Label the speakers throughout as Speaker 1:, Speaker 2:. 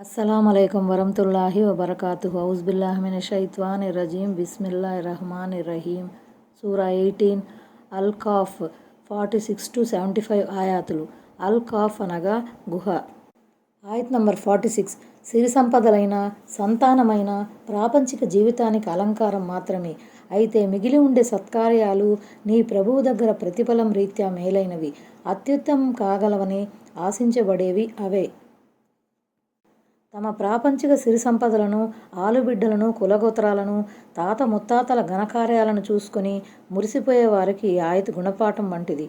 Speaker 1: అస్సలం అయికం వరహతుల్లాహి వబర్కాతు హౌజ్బిల్లాహమిన షైత్వాన్ రజీం బిస్మిల్లా రహమాన్ రహీం సూరా ఎయిటీన్. అల్ cough forty six to seventy five ఆయాతులు. అల్ కాఫ్ అనగా గుహ. ఆయత్ నంబర్ ఫార్టీ సిక్స్. సిరి సంపదలైన సంతానమైన ప్రాపంచిక జీవితానికి అలంకారం మాత్రమే. అయితే మిగిలి ఉండే సత్కార్యాలు నీ ప్రభువు దగ్గర ప్రతిఫలం రీత్యా మేలైనవి. అత్యుత్తమం కాగలవని ఆశించబడేవి అవే. తమ ప్రాపంచిక సిరి సంపదలను ఆలుబిడ్డలను కులగోత్రాలను తాత ముత్తాతల ఘనకార్యాలను చూసుకుని మురిసిపోయే వారికి ఆయత గుణపాఠం వంటిది.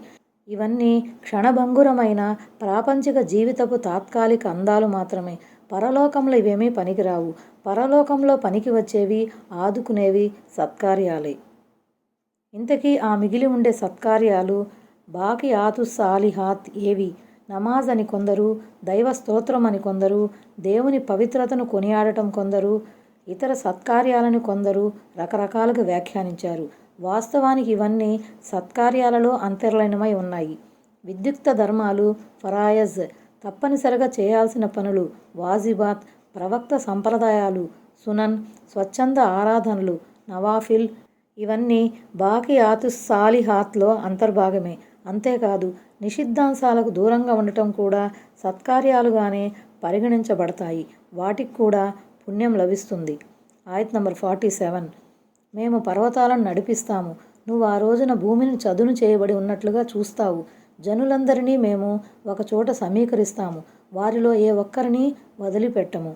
Speaker 1: ఇవన్నీ క్షణభంగురమైన ప్రాపంచిక జీవితపు తాత్కాలిక అందాలు మాత్రమే. పరలోకంలో ఇవేమీ పనికిరావు. పరలోకంలో పనికి వచ్చేవి ఆదుకునేవి సత్కార్యాలే. ఇంతకీ ఆ మిగిలి ఉండే సత్కార్యాలు బాకి ఆతు సాలిహాత్ ఏవి? నమాజ్ అని కొందరు దైవ స్తోత్రం అని కొందరు దేవుని పవిత్రతను కొనియాడటం కొందరు ఇతర సత్కార్యాలను కొందరు రకరకాలుగా వ్యాఖ్యానించారు. వాస్తవానికి ఇవన్నీ సత్కార్యాలలో అంతర్లీనమై ఉన్నాయి. విద్యుక్త ధర్మాలు ఫరాయజ్ తప్పనిసరిగా చేయాల్సిన పనులు వాజిబాత్ ప్రవక్త సంప్రదాయాలు సునన్ స్వచ్ఛంద ఆరాధనలు నవాఫిల్ ఇవన్నీ బాకి ఆతు సాలిహాత్లో అంతర్భాగమే. అంతేకాదు నిషిద్ధాంశాలకు దూరంగా ఉండటం కూడా సత్కార్యాలుగానే పరిగణించబడతాయి. వాటికి కూడా పుణ్యం లభిస్తుంది. ఆయత్ నంబర్ ఫార్టీ సెవెన్. మేము పర్వతాలను నడిపిస్తాము. నువ్వు ఆ రోజున భూమిని చదును చేయబడి ఉన్నట్లుగా చూస్తావు. జనులందరినీ మేము ఒకచోట సమీకరిస్తాము. వారిలో ఏ ఒక్కరిని వదిలిపెట్టము.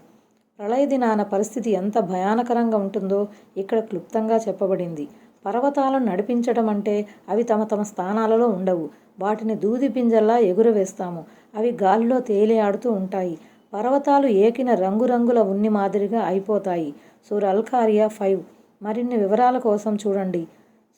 Speaker 1: ప్రళయ దినాన పరిస్థితి ఎంత భయానకరంగా ఉంటుందో ఇక్కడ క్లుప్తంగా చెప్పబడింది. పర్వతాలను నడిపించడం అంటే అవి తమ తమ స్థానాలలో ఉండవు. వాటిని దూది పింజల్లా ఎగురవేస్తాము. అవి గాలిలో తేలియాడుతూ ఉంటాయి. పర్వతాలు ఏకిన రంగురంగుల ఉన్ని మాదిరిగా అయిపోతాయి. సూర అల్కారియా ఫైవ్. మరిన్ని వివరాల కోసం చూడండి.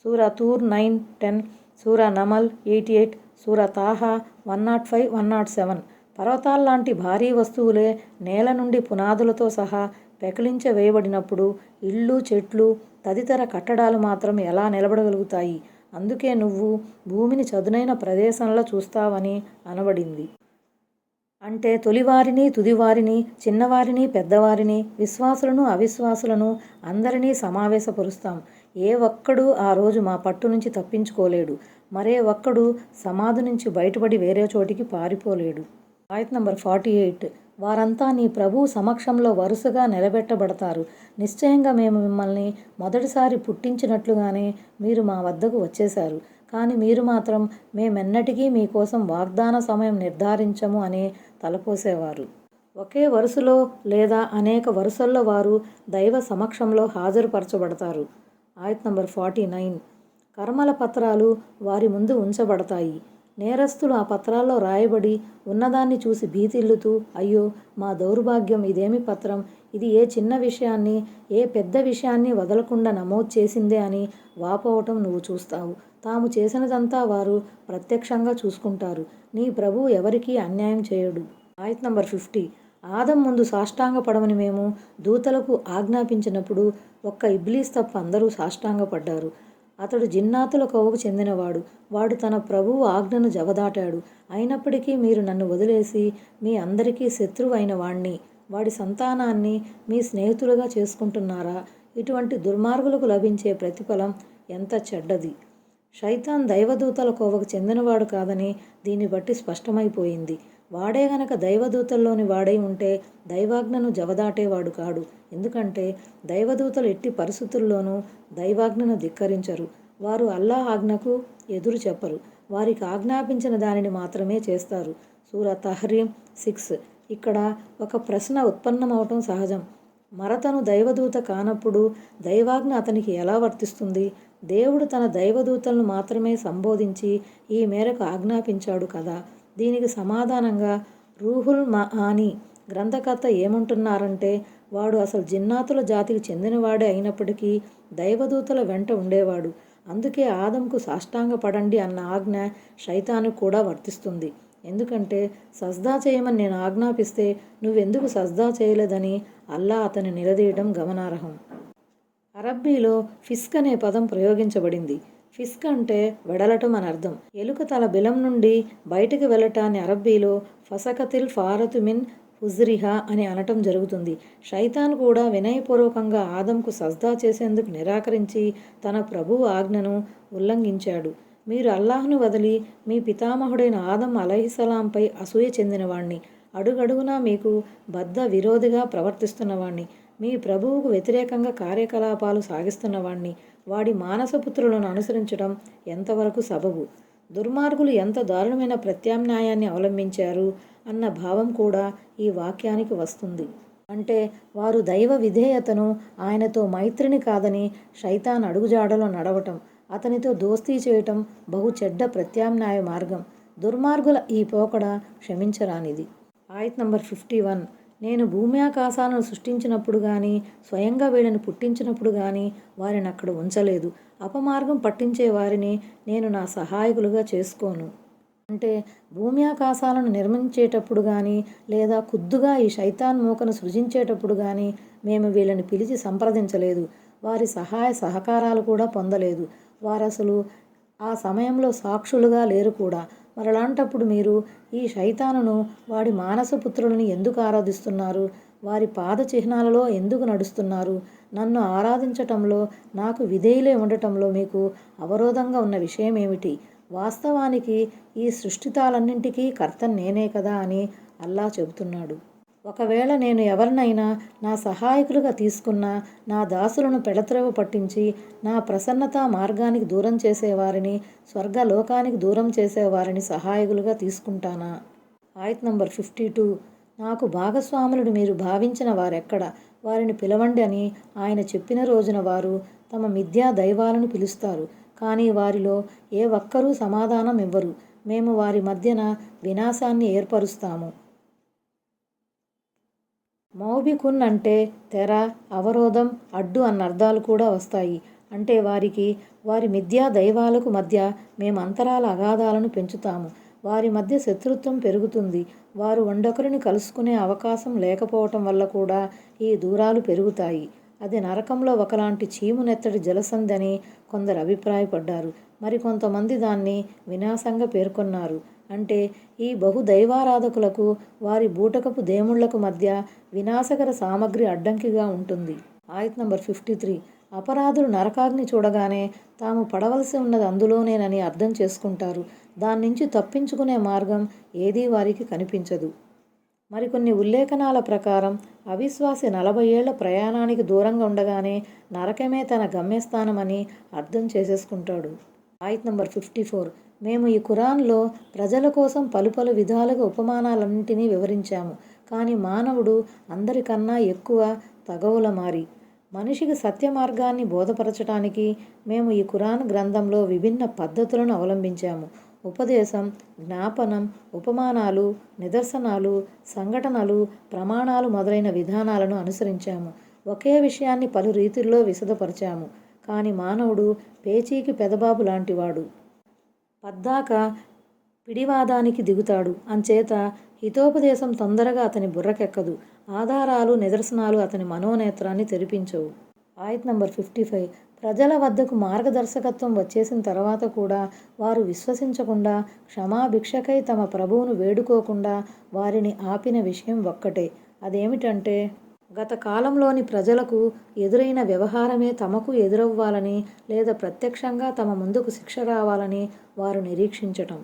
Speaker 1: సూర తూర్ నైన్ టెన్. సూర నమల్ ఎయిటీ ఎయిట్. సూర Taha one naught five one naught seven. పర్వతాల్లాంటి భారీ వస్తువులే నేల నుండి పునాదులతో సహా పెకిలించవేయబడినప్పుడు ఇళ్ళు చెట్లు తదితర కట్టడాలు మాత్రం ఎలా నిలబడగలుగుతాయి? అందుకే నువ్వు భూమిని చదునైన ప్రదేశంలో చూస్తావని అనబడింది. అంటే తొలివారిని తుదివారిని చిన్నవారిని పెద్దవారిని విశ్వాసులను అవిశ్వాసులను అందరినీ సమావేశపరుస్తాం. ఏ ఒక్కడు ఆ రోజు మా పట్టు నుంచి తప్పించుకోలేడు. మరే ఒక్కడు సమాధి నుంచి బయటపడి వేరే చోటికి పారిపోలేడు. ఆయత్ నంబర్ ఫార్టీ ఎయిట్. వారంతా నీ ప్రభు సమక్షంలో వరుసగా నిలబెట్టబడతారు. నిశ్చయంగా మేము మిమ్మల్ని మొదటిసారి పుట్టించినట్లుగానే మీరు మా వద్దకు వచ్చేశారు. కానీ మీరు మాత్రం మేమెన్నటికీ మీకోసం వాగ్దాన సమయం నిర్ధారించము అని తలపోసేవారు. ఒకే వరుసలో లేదా అనేక వరుసల్లో వారు దైవ సమక్షంలో హాజరుపరచబడతారు. ఆయత్ నంబర్ ఫార్టీ నైన్. కర్మల పత్రాలు వారి ముందు ఉంచబడతాయి. నేరస్తులు ఆ పత్రాల్లో రాయబడి ఉన్నదాన్ని చూసి భీతిల్లుతూ అయ్యో మా దౌర్భాగ్యం ఇదేమి పత్రం? ఇది ఏ చిన్న విషయాన్ని ఏ పెద్ద విషయాన్ని వదలకుండా నమోదు చేసిందే అని వాపోవటం నువ్వు చూస్తావు. తాము చేసినదంతా వారు ప్రత్యక్షంగా చూసుకుంటారు. నీ ప్రభు ఎవరికీ అన్యాయం చేయడు. ఆయత్ నంబర్ ఫిఫ్టీ. ఆదం ముందు సాష్టాంగపడమని మేము దూతలకు ఆజ్ఞాపించినప్పుడు ఒక్క ఇబ్లీస్ తప్ప అందరూ సాష్టాంగపడ్డారు. అతడు జిన్నాతుల కోవకు చెందినవాడు. వాడు తన ప్రభువు ఆజ్ఞను జవదాటాడు అయినప్పటికీ మీరు నన్ను వదిలేసి మీ అందరికీ శత్రువు అయిన వాణ్ణి వాడి సంతానాన్ని మీ స్నేహితులుగా చేసుకుంటున్నారా? ఇటువంటి దుర్మార్గులకు లభించే ప్రతిఫలం ఎంత చెడ్డది! శైతాన్ దైవదూతల కోవకు చెందినవాడు కాదని దీన్ని బట్టి స్పష్టమైపోయింది. వాడే గనక దైవదూతల్లోని వాడై ఉంటే దైవాజ్ఞను జవదాటేవాడు కాడు. ఎందుకంటే దైవదూతలు ఎట్టి పరిస్థితుల్లోనూ దైవాజ్ఞను ధిక్కరించరు. వారు అల్లా ఆజ్ఞకు ఎదురు చెప్పరు. వారికి ఆజ్ఞాపించిన దానిని మాత్రమే చేస్తారు. సూర తహరీం సిక్స్. ఇక్కడ ఒక ప్రశ్న ఉత్పన్నమవటం సహజం. మరతను దైవదూత కానప్పుడు దైవాజ్ఞ అతనికి ఎలా వర్తిస్తుంది? దేవుడు తన దైవదూతలను మాత్రమే సంబోధించి ఈ మేరకు ఆజ్ఞాపించాడు కదా. దీనికి సమాధానంగా రూహుల్ మహాని గ్రంథకర్త ఏమంటున్నారంటే వాడు అసలు జిన్నాతుల జాతికి చెందినవాడే అయినప్పటికీ దైవదూతల వెంట ఉండేవాడు. అందుకే ఆదంకు సాష్టాంగపడండి అన్న ఆజ్ఞ శైతాను కూడా వర్తిస్తుంది. ఎందుకంటే సజ్దా చేయమని నేను ఆజ్ఞాపిస్తే నువ్వెందుకు సజ్దా చేయలేదని అల్లా అతని నిలదీయడం గమనార్హం. అరబ్బీలో ఫిస్క్ అనే పదం ప్రయోగించబడింది. ఫిస్క్ అంటే వెడలటం అని అర్థం. ఎలుక తల బిలం నుండి బయటకు వెళ్ళటాన్ని అరబ్బీలో ఫసకతిల్ ఫారతు మిన్ హుజ్రిహా అని అనటం జరుగుతుంది. షైతాన్ కూడా వినయపూర్వకంగా ఆదంకు సజ్దా చేసేందుకు నిరాకరించి తన ప్రభు ఆజ్ఞను ఉల్లంఘించాడు. మీరు అల్లాహ్ను వదిలి మీ పితామహుడైన ఆదం అలహిసలాంపై అసూయ చెందినవాణ్ణి. అడుగడుగునా మీకు బద్ధ విరోధిగా ప్రవర్తిస్తున్నవాణ్ణి. మీ ప్రభువుకు వ్యతిరేకంగా కార్యకలాపాలు సాగిస్తున్నవాణ్ణి. వాడి మానసపుత్రులను అనుసరించడం ఎంతవరకు సబబు? దుర్మార్గులు ఎంత దారుణమైన ప్రత్యామ్నాయాన్ని అవలంబించారు అన్న భావం కూడా ఈ వాక్యానికి వస్తుంది. అంటే వారు దైవ విధేయతను ఆయనతో మైత్రిని కాదని శైతాన్ అడుగుజాడలో నడవటం అతనితో దోస్తీ చేయటం బహు చెడ్డ ప్రత్యామ్నాయ మార్గం. దుర్మార్గుల ఈ పోకడ క్షమించరానిది. ఆయత్ నంబర్ ఫిఫ్టీ వన్. నేను భూమి ఆకాశాలను సృష్టించినప్పుడు కానీ స్వయంగా వీళ్ళని పుట్టించినప్పుడు కానీ వారిని అక్కడ ఉంచలేదు. అపమార్గం పట్టించే వారిని నేను నా సహాయకులుగా చేసుకోను. అంటే భూమి ఆకాశాలను నిర్మించేటప్పుడు కానీ లేదా ఖుద్దుగా ఈ శైతాన్ మూకను సృజించేటప్పుడు కానీ మేము వీళ్ళని పిలిచి సంప్రదించలేదు. వారి సహాయ సహకారాలు కూడా పొందలేదు. వారు అసలు ఆ సమయంలో సాక్షులుగా లేరు కూడా. మరలాంటప్పుడు మీరు ఈ శైతానును వాడి మానసపుత్రులను ఎందుకు ఆరాధిస్తున్నారు? వారి పాద చిహ్నాలలో ఎందుకు నడుస్తున్నారు? నన్ను ఆరాధించటంలో నాకు విధేయులే ఉండటంలో మీకు అవరోధంగా ఉన్న విషయం ఏమిటి వాస్తవానికి ఈ సృష్టితాలన్నింటికీ కర్త నేనే కదా అని అల్లా చెబుతున్నాడు. ఒకవేళ నేను ఎవరినైనా నా సహాయకులుగా తీసుకున్న నా దాసులను పెడత్రవ పట్టించి నా ప్రసన్నత మార్గానికి దూరం చేసేవారిని స్వర్గలోకానికి దూరం చేసేవారిని సహాయకులుగా తీసుకుంటానా? ఆయత్ నంబర్ ఫిఫ్టీ టూ. నాకు భాగస్వాములను మీరు భావించిన వారెక్కడ? వారిని పిలవండి అని ఆయన చెప్పిన రోజున వారు తమ మిథ్యా దైవాలను పిలుస్తారు. కానీ వారిలో ఏ ఒక్కరూ సమాధానం ఇవ్వరు. మేము వారి మధ్యన వినాశాన్ని ఏర్పరుస్తాము. మౌబికున్ అంటే తెర అవరోధం అడ్డు అన్న అర్థాలు కూడా వస్తాయి. అంటే వారికి వారి మిథ్యా దైవాలకు మధ్య మేము అంతరాల అగాధాలను పెంచుతాము. వారి మధ్య శత్రుత్వం పెరుగుతుంది. వారు వండొకరిని కలుసుకునే అవకాశం లేకపోవటం వల్ల కూడా ఈ దూరాలు పెరుగుతాయి. అది నరకంలో ఒకలాంటి చీమునెత్తడి జలసందని కొందరు అభిప్రాయపడ్డారు. మరికొంతమంది దాన్ని వినాశంగా పేర్కొన్నారు. అంటే ఈ బహు దైవారాధకులకు వారి బూటకపు దేముళ్ళకు మధ్య వినాశకర సామగ్రి అడ్డంకిగా ఉంటుంది. ఆయత్ నంబర్ ఫిఫ్టీ త్రీ. అపరాధులు నరకాగ్ని చూడగానే తాము పడవలసి ఉన్నది అందులోనేనని అర్థం చేసుకుంటారు. దాని నుంచి తప్పించుకునే మార్గం ఏదీ వారికి కనిపించదు. మరికొన్ని ఉల్లేఖనాల ప్రకారం అవిశ్వాసి నలభై ఏళ్ళ ప్రయాణానికి దూరంగా ఉండగానే నరకమే తన గమ్యస్థానమని అర్థం చేసేసుకుంటాడు. ఆయత్ నంబర్ ఫిఫ్టీ ఫోర్. మేము ఈ ఖురాన్లో ప్రజల కోసం పలు పలు విధాలుగా ఉపమానాలన్నింటినీ వివరించాము. కానీ మానవుడు అందరికన్నా ఎక్కువ తగవుల మారి. మనిషికి సత్య మార్గాన్ని బోధపరచడానికి మేము ఈ ఖురాన్ గ్రంథంలో విభిన్న పద్ధతులను అవలంబించాము. ఉపదేశం జ్ఞాపనం ఉపమానాలు నిదర్శనాలు సంఘటనలు ప్రమాణాలు మొదలైన విధానాలను అనుసరించాము. ఒకే విషయాన్ని పలు రీతుల్లో విశదపరిచాము. కానీ మానవుడు పేచీకి పెదబాబు లాంటివాడు. పద్దాక పిడివాదానికి దిగుతాడు. అంచేత హితోపదేశం తొందరగా అతని బుర్రకెక్కదు. ఆధారాలు నిదర్శనాలు అతని మనోనేత్రాన్ని తెరిపించవు. ఆయత్ నంబర్ ఫిఫ్టీ ఫైవ్. ప్రజల వద్దకు మార్గదర్శకత్వం వచ్చేసిన తర్వాత కూడా వారు విశ్వసించకుండా క్షమాభిక్షకై తమ ప్రభువును వేడుకోకుండా వారిని ఆపిన విషయం ఒక్కటే. అదేమిటంటే గత కాలంలోని ప్రజలకు ఎదురైన వ్యవహారమే తమకు ఎదురవ్వాలని లేదా ప్రత్యక్షంగా తమ ముందుకు శిక్ష రావాలని వారు నిరీక్షించటం.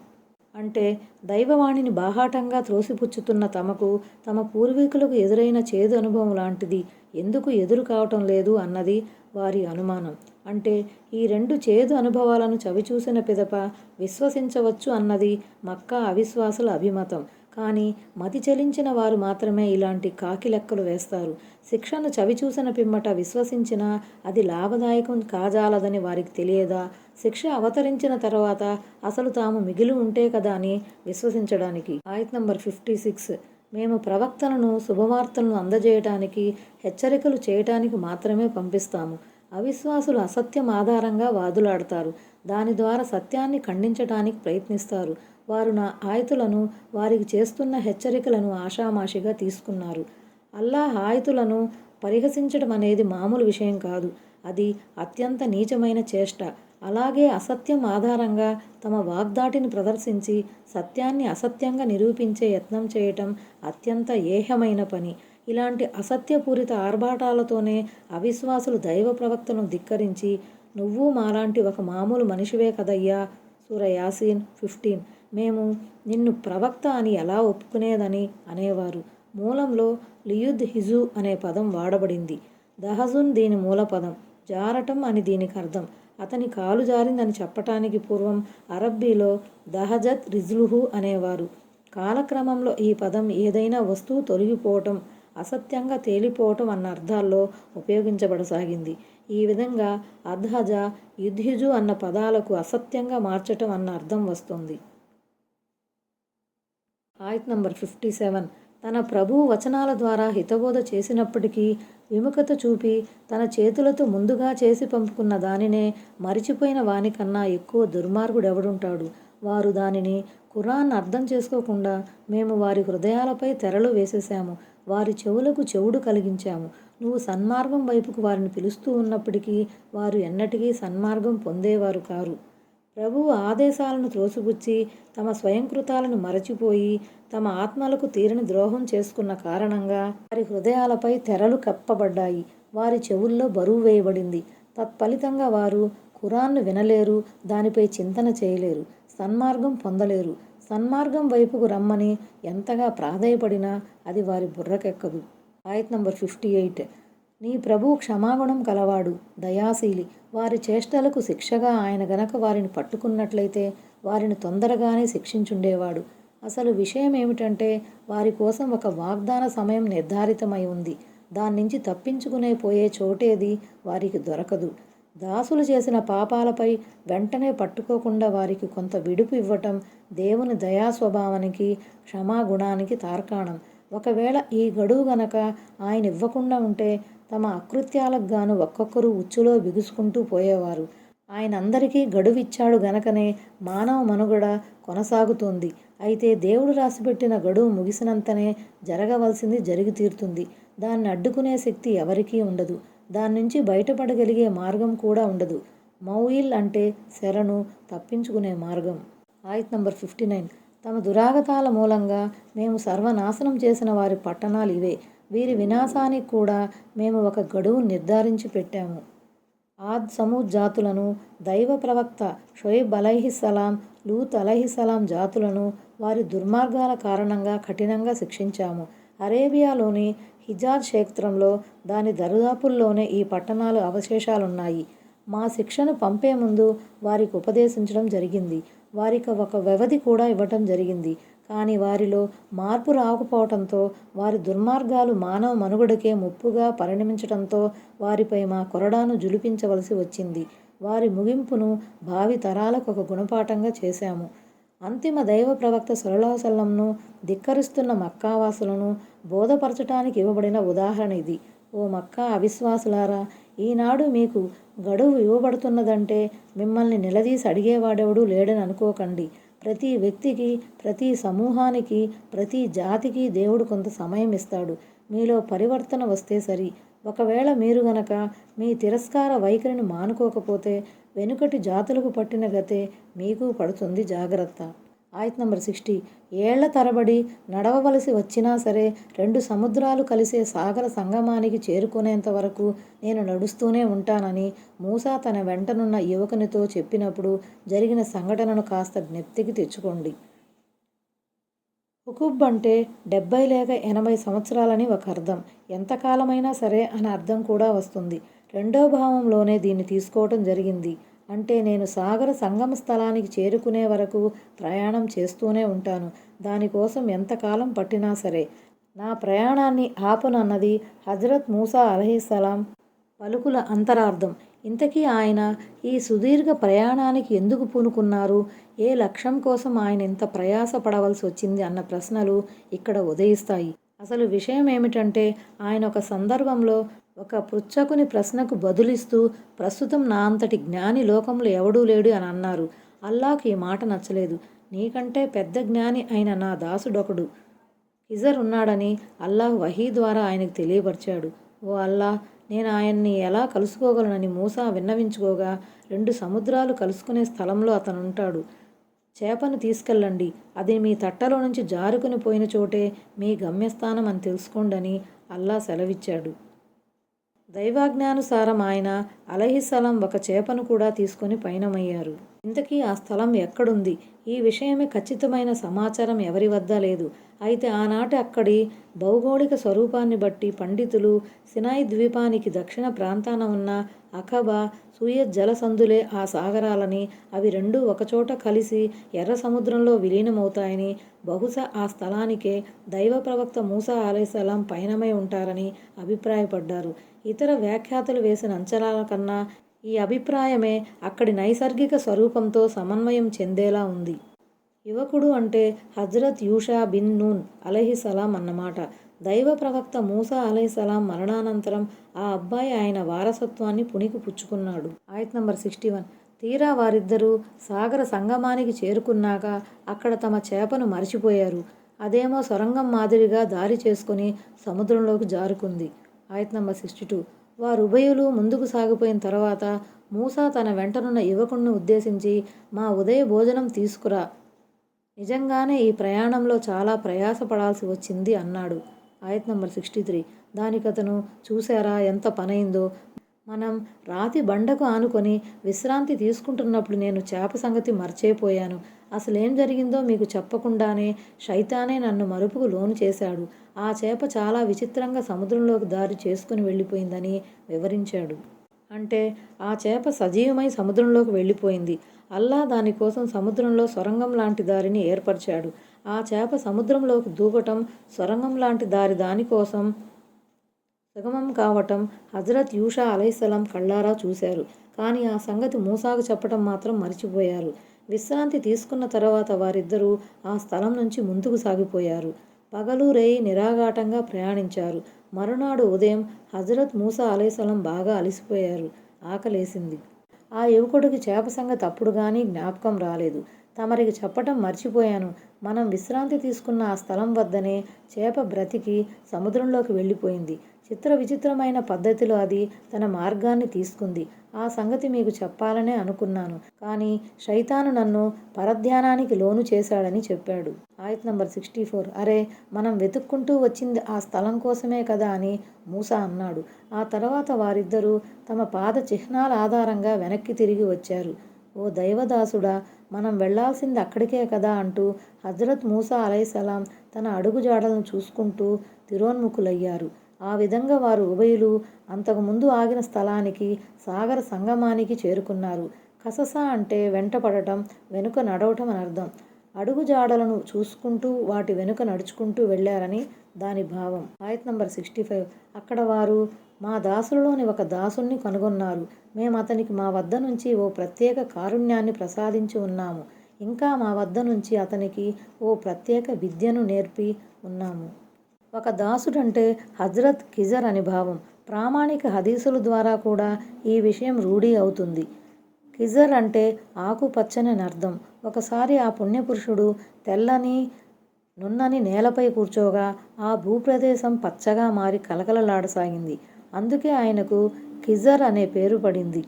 Speaker 1: అంటే దైవవాణిని బాహాటంగా త్రోసిపుచ్చుతున్న తమకు తమ పూర్వీకులకు ఎదురైన చేదు అనుభవం లాంటిది ఎందుకు ఎదురు కావటం లేదు అన్నది వారి అనుమానం. అంటే ఈ రెండు చేదు అనుభవాలను చవిచూసిన పిదప విశ్వసించవచ్చు అన్నది మక్కా అవిశ్వాసుల అభిమతం. కానీ మతి చెలించిన వారు మాత్రమే ఇలాంటి కాకి లెక్కలు వేస్తారు. శిక్షను చవిచూసిన పిమ్మట విశ్వసించినా అది లాభదాయకం కాజాలదని వారికి తెలియదా? శిక్ష అవతరించిన తర్వాత అసలు తాము మిగిలి ఉంటే కదా అని విశ్వసించడానికి. ఆయత్ నంబర్ ఫిఫ్టీ సిక్స్. మేము ప్రవక్తలను శుభవార్తలను అందజేయటానికి హెచ్చరికలు చేయటానికి మాత్రమే పంపిస్తాము. అవిశ్వాసులు అసత్యం ఆధారంగా వాదులాడతారు. దాని ద్వారా సత్యాన్ని ఖండించటానికి ప్రయత్నిస్తారు. వారు నా ఆయుతులను వారికి చేస్తున్న హెచ్చరికలను ఆషామాషిగా తీసుకున్నారు. అల్లాహ్ ఆయుతులను పరిహసించడం అనేది మామూలు విషయం కాదు. అది అత్యంత నీచమైన చేష్ట. అలాగే అసత్యం ఆధారంగా తమ వాగ్దాటిని ప్రదర్శించి సత్యాన్ని అసత్యంగా నిరూపించే యత్నం చేయటం అత్యంత ఏహమైన పని. ఇలాంటి అసత్యపూరిత ఆర్భాటాలతోనే అవిశ్వాసులు దైవ ప్రవక్తను ధిక్కరించి నువ్వు మాలాంటి ఒక మామూలు మనిషివే కదయ్యా! సూర యాసీన్ ఫిఫ్టీన్. మేము నిన్ను ప్రవక్త అని ఎలా ఒప్పుకునేదని అనేవారు. మూలంలో లియుద్ హిజు అనే పదం వాడబడింది. దహజున్ దీని మూల పదం జారటం అని దీనికి అర్థం. అతని కాలు జారిందని చెప్పటానికి పూర్వం అరబ్బీలో దహజత్ రిజ్లుహు అనేవారు. కాలక్రమంలో ఈ పదం ఏదైనా వస్తువు తొలగిపోవటం అసత్యంగా తేలిపోవటం అన్న అర్థాల్లో ఉపయోగించబడసాగింది. ఈ విధంగా అద్హజ యుద్ధిజు అన్న పదాలకు అసత్యంగా మార్చటం అన్న అర్థం వస్తుంది. ఆయత్ నంబర్ ఫిఫ్టీ సెవెన్. తన ప్రభువు వచనాల ద్వారా హితబోధ చేసినప్పటికీ విముఖత చూపి తన చేతులతో ముందుగా చేసి పంపుకున్న దానినే మరిచిపోయిన వానికన్నా ఎక్కువ దుర్మార్గుడెవడుంటాడు? వారు దానిని ఖురాన్ అర్థం చేసుకోకుండా మేము వారి హృదయాలపై తెరలు వేసేశాము. వారి చెవులకు చెవుడు కలిగించాము. నువ్వు సన్మార్గం వైపుకు వారిని పిలుస్తూ ఉన్నప్పటికీ వారు ఎన్నటికీ సన్మార్గం పొందేవారు కారు. ప్రభువు ఆదేశాలను త్రోసిపుచ్చి తమ స్వయంకృతాలను మరచిపోయి తమ ఆత్మలకు తీరని ద్రోహం చేసుకున్న కారణంగా వారి హృదయాలపై తెరలు కప్పబడ్డాయి. వారి చెవుల్లో బరువు వేయబడింది. తత్ఫలితంగా వారు ఖురాన్ను వినలేరు దానిపై చింతన చేయలేరు సన్మార్గం పొందలేరు. సన్మార్గం వైపుకు రమ్మని ఎంతగా ప్రాధాయపడినా అది వారి బుర్రకెక్కదు. ఆయత్ నంబర్ ఫిఫ్టీ ఎయిట్. నీ ప్రభు క్షమాగుణం కలవాడు దయాశీలి. వారి చేష్టలకు శిక్షగా ఆయన గనక వారిని పట్టుకున్నట్లయితే వారిని తొందరగానే శిక్షించుండేవాడు. అసలు విషయం ఏమిటంటే వారి కోసం ఒక వాగ్దాన సమయం నిర్ధారితమై ఉంది. దాని నుంచి తప్పించుకునే పోయే చోటేది వారికి దొరకదు. దాసులు చేసిన పాపాలపై వెంటనే పట్టుకోకుండా వారికి కొంత విడుపు ఇవ్వటం దేవుని దయా స్వభావానికి క్షమాగుణానికి తార్కాణం. ఒకవేళ ఈ గడువు గనక ఆయన ఇవ్వకుండా ఉంటే తమ అకృత్యాలకు గాను ఒక్కొక్కరు ఉచ్చులో బిగుసుకుంటూ పోయేవారు. ఆయన అందరికీ గడువిచ్చాడు గనకనే మానవ మనుగడ కొనసాగుతోంది. అయితే దేవుడు రాసిపెట్టిన గడువు ముగిసినంతనే జరగవలసింది జరిగి తీరుతుంది దాన్ని అడ్డుకునే శక్తి ఎవరికీ ఉండదు. దాని నుంచి బయటపడగలిగే మార్గం కూడా ఉండదు. మౌయిల్ అంటే శరణు తప్పించుకునే మార్గం. ఆయత్ నంబర్ ఫిఫ్టీ నైన్. తమ దురాగతాల మూలంగా మేము సర్వనాశనం చేసిన వారి పట్టణాలు ఇవే. వీరి వినాశానికి కూడా మేము ఒక గడువు నిర్ధారించి పెట్టాము. ఆద్ సమూద్ జాతులను దైవ ప్రవక్త షోయబ్ అలహిసలాం లూత్ అలహిసలాం జాతులను వారి దుర్మార్గాల కారణంగా కఠినంగా శిక్షించాము. అరేబియాలోని హిజాజ్ క్షేత్రంలో దాని దరిదాపుల్లోనే ఈ పట్టణాలు అవశేషాలున్నాయి. మా శిక్షను పంపే ముందు వారికి ఉపదేశించడం జరిగింది. వారికి ఒక వ్యవధి కూడా ఇవ్వటం జరిగింది. కానీ వారిలో మార్పు రాకపోవటంతో వారి దుర్మార్గాలు మానవ మనుగడకే ముప్పుగా పరిణమించడంతో వారిపై మా కొరడాను జులిపించవలసి వచ్చింది. వారి ముగింపును భావి తరాలకు ఒక గుణపాఠంగా చేశాము. అంతిమ దైవ ప్రవక్త సల్లాహసల్లంను ధిక్కరిస్తున్న మక్కావాసులను బోధపరచటానికి ఇవ్వబడిన ఉదాహరణ ఇది. ఓ మక్కా అవిశ్వాసులారా ఈనాడు మీకు గడువు ఇవ్వబడుతున్నదంటే మిమ్మల్ని నిలదీసి అడిగేవాడెవడూ లేడని అనుకోకండి. ప్రతి వ్యక్తికి ప్రతి సమూహానికి ప్రతి జాతికి దేవుడు కొంత సమయం ఇస్తాడు. మీలో పరివర్తన వస్తే సరి. ఒకవేళ మీరు గనక మీ తిరస్కార వైఖరిని మానుకోకపోతే వెనుకటి జాతులకు పట్టిన గతే మీకు పడుతుంది జాగ్రత్త. ఆయత్ నంబర్ సిక్స్టీ. ఏళ్ళ తరబడి నడవవలసి వచ్చినా సరే రెండు సముద్రాలు కలిసే సాగర సంగమానికి చేరుకునేంత వరకు నేను నడుస్తూనే ఉంటానని మూసా తన వెంటనున్న యువకునితో చెప్పినప్పుడు జరిగిన సంఘటనను కాస్త జ్ఞప్తికి తెచ్చుకోండి. హుకుబ్ అంటే డెబ్బై లేక ఎనభై సంవత్సరాలని ఒక అర్థం. ఎంతకాలమైనా సరే అని అర్థం కూడా వస్తుంది. రెండో భావంలోనే దీన్ని తీసుకోవటం జరిగింది. అంటే నేను సాగర సంగమ స్థలానికి చేరుకునే వరకు ప్రయాణం చేస్తూనే ఉంటాను. దానికోసం ఎంతకాలం పట్టినా సరే. నా ప్రయాణాన్ని ఆపనన్నది హజరత్ మూసా అలహిస్సలాం పలుకుల అంతరార్థం. ఇంతకీ ఆయన ఈ సుదీర్ఘ ప్రయాణానికి ఎందుకు పూనుకున్నారు? ఏ లక్ష్యం కోసం ఆయన ఇంత ప్రయాస పడవలసి వచ్చింది అన్న ప్రశ్నలు ఇక్కడ ఉదయిస్తాయి. అసలు విషయం ఏమిటంటే ఆయన ఒక సందర్భంలో ఒక పృచ్ఛకుని ప్రశ్నకు బదులిస్తూ ప్రస్తుతం నా అంతటి జ్ఞాని లోకంలో ఎవడూ లేడు అని అన్నారు. అల్లాకు ఈ మాట నచ్చలేదు. నీకంటే పెద్ద జ్ఞాని అయిన నా దాసుడొకడు. హిజర్ ఉన్నాడని అల్లాహ్ వహీ ద్వారా ఆయనకు తెలియపరిచాడు. ఓ అల్లాహ్ నేను ఆయన్ని ఎలా కలుసుకోగలనని మూసా విన్నవించుకోగా రెండు సముద్రాలు కలుసుకునే స్థలంలో అతనుంటాడు. చేపను తీసుకెళ్ళండి. అది మీ తట్టలో నుంచి జారుకుని పోయిన చోటే మీ గమ్యస్థానం అని తెలుసుకోండని అల్లా సెలవిచ్చాడు. దైవాజ్ఞానుసారం ఆయన అలహిసలం ఒక చేపను కూడా తీసుకొని పయనమయ్యారు. ఇంతకీ ఆ స్థలం ఎక్కడుంది? ఈ విషయమే ఖచ్చితమైన సమాచారం ఎవరి వద్ద లేదు. అయితే ఆనాటి అక్కడి భౌగోళిక స్వరూపాన్ని బట్టి పండితులు సినాయి ద్వీపానికి దక్షిణ ప్రాంతాన ఉన్న అఖబా సూయ జలసందులే ఆ సాగరాలని అవి రెండూ ఒకచోట కలిసి ఎర్ర సముద్రంలో విలీనమవుతాయని బహుశా ఆ స్థలానికే దైవ ప్రవక్త మూసా అలైసలాం పయనమై ఉంటారని అభిప్రాయపడ్డారు. ఇతర వ్యాఖ్యాతలు వేసిన అంచనాల కన్నా ఈ అభిప్రాయమే అక్కడి నైసర్గిక స్వరూపంతో సమన్వయం చెందేలా ఉంది. యువకుడు అంటే హజ్రత్ యూషా బిన్ నూన్ అలహిసలాం అన్నమాట. దైవ ప్రవక్త మూసా అలైసలాం మరణానంతరం ఆ అబ్బాయి ఆయన వారసత్వాన్ని పుణికి పుచ్చుకున్నాడు. ఆయత్ నంబర్ సిక్స్టీ వన్. తీరా వారిద్దరూ సాగర సంగమానికి చేరుకున్నాక అక్కడ తమ చేపను మర్చిపోయారు. అదేమో సొరంగం మాదిరిగా దారి చేసుకుని సముద్రంలోకి జారుకుంది. ఆయత్ నంబర్ సిక్స్టీ టూ. వారు ఉభయులు ముందుకు సాగిపోయిన తర్వాత మూసా తన వెంటనున్న యువకుణ్ణి ఉద్దేశించి మా ఉదయ భోజనం తీసుకురా. నిజంగానే ఈ ప్రయాణంలో చాలా ప్రయాసపడాల్సి వచ్చింది అన్నాడు. ఆయత్ నంబర్ సిక్స్టీ త్రీ. దానికతను చూసారా ఎంత పనైందో మనం రాతి బండకు ఆనుకొని విశ్రాంతి తీసుకుంటున్నప్పుడు నేను చేప సంగతి మర్చేపోయాను. అసలేం జరిగిందో మీకు చెప్పకుండానే శైతానే నన్ను మరుపుకు లోను చేశాడు. ఆ చేప చాలా విచిత్రంగా సముద్రంలోకి దారి చేసుకుని వెళ్ళిపోయిందని వివరించాడు. అంటే ఆ చేప సజీవమై సముద్రంలోకి వెళ్ళిపోయింది. అల్లా దానికోసం సముద్రంలో సొరంగం లాంటి దారిని ఏర్పరిచాడు. ఆ చేప సముద్రంలోకి దూకటం సొరంగం లాంటి దారి దానికోసం సుగమం కావటం హజరత్ యూషా అలైసలాం కళ్ళారా చూశారు. కానీ ఆ సంగతి మూసాకు చెప్పటం మాత్రం మర్చిపోయారు. విశ్రాంతి తీసుకున్న తర్వాత వారిద్దరూ ఆ స్థలం నుంచి ముందుకు సాగిపోయారు. పగలు రేయి నిరాఘాటంగా ప్రయాణించారు. మరునాడు ఉదయం హజరత్ మూసా అలైసలం బాగా అలసిపోయారు. ఆకలేసింది. ఆ యువకుడికి చేప సంగతి అప్పుడు కానీ జ్ఞాపకం రాలేదు. తమరికి చెప్పటం మర్చిపోయాను. మనం విశ్రాంతి తీసుకున్న ఆ స్థలం వద్దనే చేప బ్రతికి సముద్రంలోకి వెళ్ళిపోయింది. చిత్ర విచిత్రమైన పద్ధతిలో అది తన మార్గాన్ని తీసుకుంది. ఆ సంగతి మీకు చెప్పాలనే అనుకున్నాను. కానీ శైతాను నన్ను పరధ్యానానికి లోను చేశాడని చెప్పాడు. ఆయత్ నంబర్ సిక్స్టీ ఫోర్. అరే మనం వెతుక్కుంటూ వచ్చింది ఆ స్థలం కోసమే కదా అని మూసా అన్నాడు. ఆ తర్వాత వారిద్దరూ తమ పాద చిహ్నాల ఆధారంగా వెనక్కి తిరిగి వచ్చారు. ఓ దైవదాసుడా మనం వెళ్ళాల్సింది అక్కడికే కదా అంటూ హజరత్ మూసా అలైసలాం తన అడుగుజాడలను చూసుకుంటూ తిరోన్ముఖులయ్యారు. ఆ విధంగా వారు ఉభయులు అంతకుముందు ఆగిన స్థలానికి సాగర సంగమానికి చేరుకున్నారు. కసస అంటే వెంటపడటం వెనుక నడవటం అని అర్థం. అడుగుజాడలను చూసుకుంటూ వాటి వెనుక నడుచుకుంటూ వెళ్ళారని దాని భావం. ఆయత్ నంబర్ సిక్స్టీ ఫైవ్. అక్కడ వారు మా దాసులలోని ఒక దాసుణ్ణి కనుగొన్నారు. మేము అతనికి మా వద్ద నుంచి ఓ ప్రత్యేక కారుణ్యాన్ని ప్రసాదించి ఉన్నాము. ఇంకా మా వద్ద నుంచి అతనికి ఓ ప్రత్యేక విద్యను నేర్పి ఉన్నాము. ఒక దాసుడంటే హజ్రత్ కిజర్ అని భావం. ప్రామాణిక హదీసుల ద్వారా కూడా ఈ విషయం రూఢీ అవుతుంది. కిజర్ అంటే ఆకుపచ్చని అర్థం. ఒకసారి ఆ పుణ్యపురుషుడు తెల్లని నున్నని నేలపై కూర్చోగా ఆ భూప్రదేశం పచ్చగా మారి కలకలలాడసాగింది. అందుకే ఆయనకు కిజర్ అనే పేరు పడింది.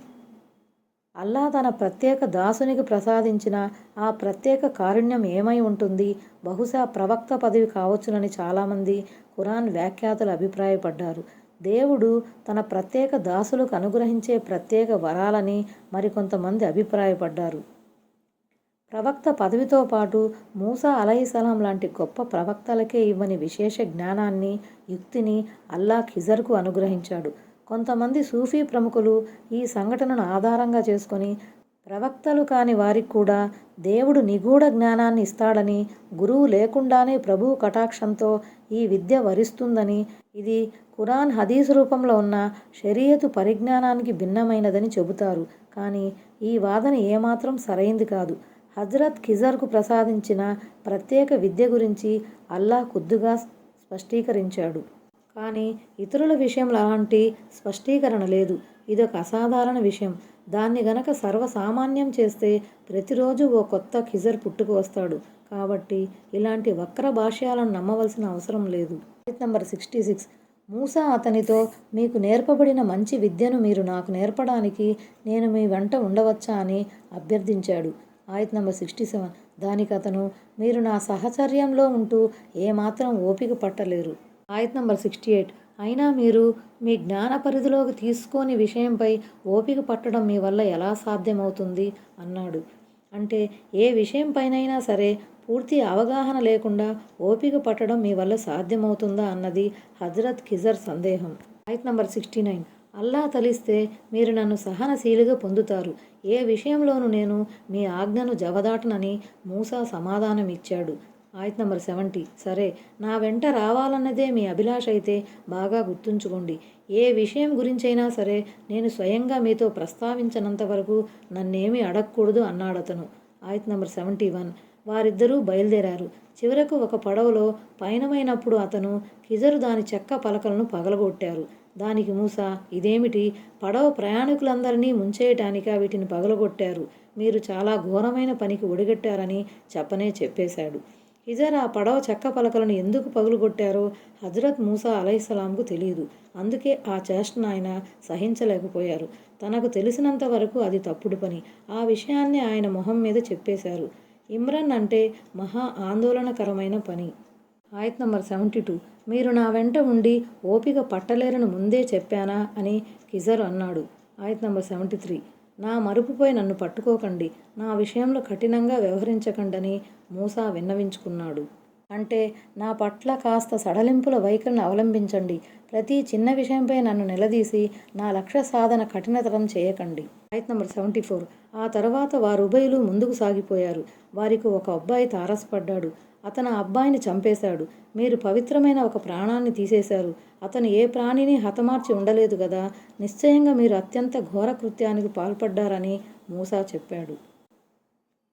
Speaker 1: అల్లా తన ప్రత్యేక దాసునికి ప్రసాదించిన ఆ ప్రత్యేక కారుణ్యం ఏమై ఉంటుంది? బహుశా ప్రవక్త పదవి కావచ్చునని చాలామంది ఖురాన్ వ్యాఖ్యాతలు అభిప్రాయపడ్డారు. దేవుడు తన ప్రత్యేక దాసులకు అనుగ్రహించే ప్రత్యేక వరాలని మరికొంతమంది అభిప్రాయపడ్డారు. ప్రవక్త పదవితో పాటు మూసా అలైసలాం లాంటి గొప్ప ప్రవక్తలకే ఇవ్వని విశేష జ్ఞానాన్ని యుక్తిని అల్లా ఖిజర్కు అనుగ్రహించాడు. కొంతమంది సూఫీ ప్రముఖులు ఈ సంఘటనను ఆధారంగా చేసుకొని ప్రవక్తలు కాని వారికి కూడా దేవుడు నిగూఢ జ్ఞానాన్ని ఇస్తాడని గురువు లేకుండానే ప్రభు కటాక్షంతో ఈ విద్య వరిస్తుందని ఇది ఖురాన్ హదీస్ రూపంలో ఉన్న షరియతు పరిజ్ఞానానికి భిన్నమైనదని చెబుతారు. కానీ ఈ వాదన ఏమాత్రం సరైంది కాదు. హజరత్ ఖిజర్కు ప్రసాదించిన ప్రత్యేక విద్య గురించి అల్లాహ్ కొద్దుగా స్పష్టీకరించాడు. కానీ ఇతరుల విషయంలో అలాంటి స్పష్టీకరణ లేదు. ఇదొక అసాధారణ విషయం. దాన్ని గనక సర్వసామాన్యం చేస్తే ప్రతిరోజు ఓ కొత్త ఖిజర్ పుట్టుకు వస్తాడు. కాబట్టి ఇలాంటి వక్ర భాష్యాలను నమ్మవలసిన అవసరం లేదు. Number sixty six. మూసా అతనితో మీకు నేర్పబడిన మంచి విద్యను మీరు నాకు నేర్పడానికి నేను మీ వెంట ఉండవచ్చా అని అభ్యర్థించాడు. ఆయత్ నంబర్ సిక్స్టీ సెవెన్. దానికి అతను మీరు నా సహచర్యంలో ఉంటూ ఏమాత్రం ఓపిక పట్టలేరు. ఆయత్ నంబర్ సిక్స్టీ ఎయిట్. అయినా మీరు మీ జ్ఞాన పరిధిలోకి తీసుకోని విషయంపై ఓపిక పట్టడం మీ వల్ల ఎలా సాధ్యమవుతుంది? అన్నాడు. అంటే ఏ విషయం పైనైనా సరే పూర్తి అవగాహన లేకుండా ఓపిక పట్టడం మీ వల్ల సాధ్యమవుతుందా? అన్నది హజరత్ కిజర్ సందేహం. ఆయత్ నంబర్ సిక్స్టీ నైన్. అల్లా తలిస్తే మీరు నన్ను సహనశీలిగా పొందుతారు. ఏ విషయంలోనూ నేను మీ ఆజ్ఞను జవదాటనని మూసా సమాధానం ఇచ్చాడు ఆయత్ నంబర్ సెవెంటీ. సరే నా వెంట రావాలన్నదే మీ అభిలాష అయితే బాగా గుర్తుంచుకోండి. ఏ విషయం గురించైనా సరే నేను స్వయంగా మీతో ప్రస్తావించనంత వరకు నన్నేమీ అడగకూడదు అన్నాడతను ఆయత్ నంబర్ సెవెంటీ వన్. వారిద్దరూ బయలుదేరారు. చివరకు ఒక పడవలో పయనమైనప్పుడు అతను కిజరు దాని చెక్క పలకలను పగలగొట్టారు. దానికి మూస ఇదేమిటి? పడవ ప్రయాణికులందరినీ ముంచేయటానిక వీటిని పగలగొట్టారు? మీరు చాలా ఘోరమైన పనికి ఒడిగట్టారని చెప్పనే చెప్పేశాడు. హిజర్ ఆ పడవ చెక్క పలకలను ఎందుకు పగులుగొట్టారో హజరత్ మూసా అలైహిస్సలాంకు తెలియదు అందుకే ఆ చేష్టను ఆయన సహించలేకపోయారు. తనకు తెలిసినంత వరకు అది తప్పుడు పని. ఆ విషయాన్ని ఆయన మొహం మీద చెప్పేశారు. ఇమ్రాన్ అంటే మహా ఆందోళనకరమైన పని. ఆయత్ నంబర్ సెవెంటీ టూ. మీరు నా వెంట ఉండి ఓపిక పట్టలేరని ముందే చెప్పానా అని కిజర్ అన్నాడు. ఆయత్ నంబర్ సెవెంటీ త్రీ. నా మరుపుపై నన్ను పట్టుకోకండి. నా విషయంలో కఠినంగా వ్యవహరించకండని మూసా విన్నవించుకున్నాడు. అంటే నా పట్ల కాస్త సడలింపుల వైఖరిని అవలంబించండి. ప్రతి చిన్న విషయంపై నన్ను నిలదీసి నా లక్ష్య సాధన కఠినతరం చేయకండి. ఆయత్ నంబర్ సెవెంటీ ఫోర్. ఆ తర్వాత వారు ఉభయులు ముందుకు సాగిపోయారు. వారికి ఒక అబ్బాయి తారసపడ్డాడు. అతను ఆ అబ్బాయిని చంపేశాడు. మీరు పవిత్రమైన ఒక ప్రాణాన్ని తీసేశారు. అతను ఏ ప్రాణిని హతమార్చి ఉండలేదు కదా నిశ్చయంగా మీరు అత్యంత ఘోర కృత్యానికి పాల్పడ్డారని మూసా చెప్పాడు.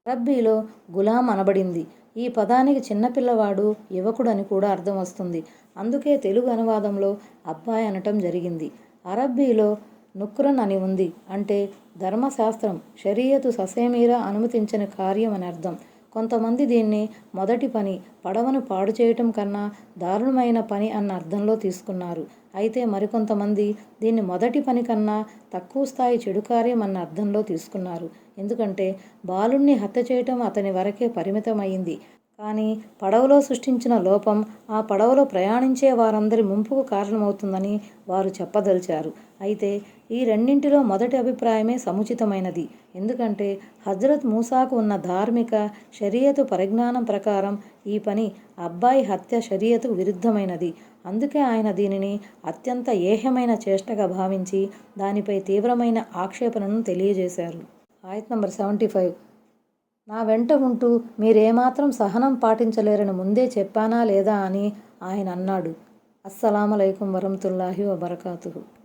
Speaker 1: అరబ్బీలో గులాం అనబడింది. ఈ పదానికి చిన్నపిల్లవాడు యువకుడు అని కూడా అర్థం వస్తుంది. అందుకే తెలుగు అనువాదంలో అబ్బాయి అనటం జరిగింది. అరబ్బీలో నుక్రన్ అని ఉంది అంటే ధర్మశాస్త్రం షరియతు ససేమీరా అనుమతించని కార్యం అని అర్థం. కొంతమంది దీన్ని మొదటి పని పడవను పాడు చేయటం కన్నా దారుణమైన పని అన్న అర్థంలో తీసుకున్నారు. అయితే మరికొంతమంది దీన్ని మొదటి పని కన్నా తక్కువ స్థాయి చెడు కార్యం అన్న అర్థంలో తీసుకున్నారు. ఎందుకంటే బాలుణ్ణి హత్య చేయటం అతని వరకే పరిమితమైంది. కానీ పడవలో సృష్టించిన లోపం ఆ పడవలో ప్రయాణించే వారందరి ముంపుకు కారణమవుతుందని వారు చెప్పదలిచారు. అయితే ఈ రెండింటిలో మొదటి అభిప్రాయమే సముచితమైనది. ఎందుకంటే హజరత్ మూసాకు ఉన్న ధార్మిక షరియతు పరిజ్ఞానం ప్రకారం ఈ పని అబ్బాయి హత్య షరియతుకు విరుద్ధమైనది. అందుకే ఆయన దీనిని అత్యంత ఏహ్యమైన చేష్టగా భావించి దానిపై తీవ్రమైన ఆక్షేపణను తెలియజేశారు. ఆయత్ నంబర్ సెవెంటీ ఫైవ్. నా వెంట ఉంటూ మీరేమాత్రం సహనం పాటించలేరని ముందే చెప్పానా లేదా అని ఆయన అన్నాడు. అస్సలామలైకుం వరహతుల్లాహి వబర్కాతుహు.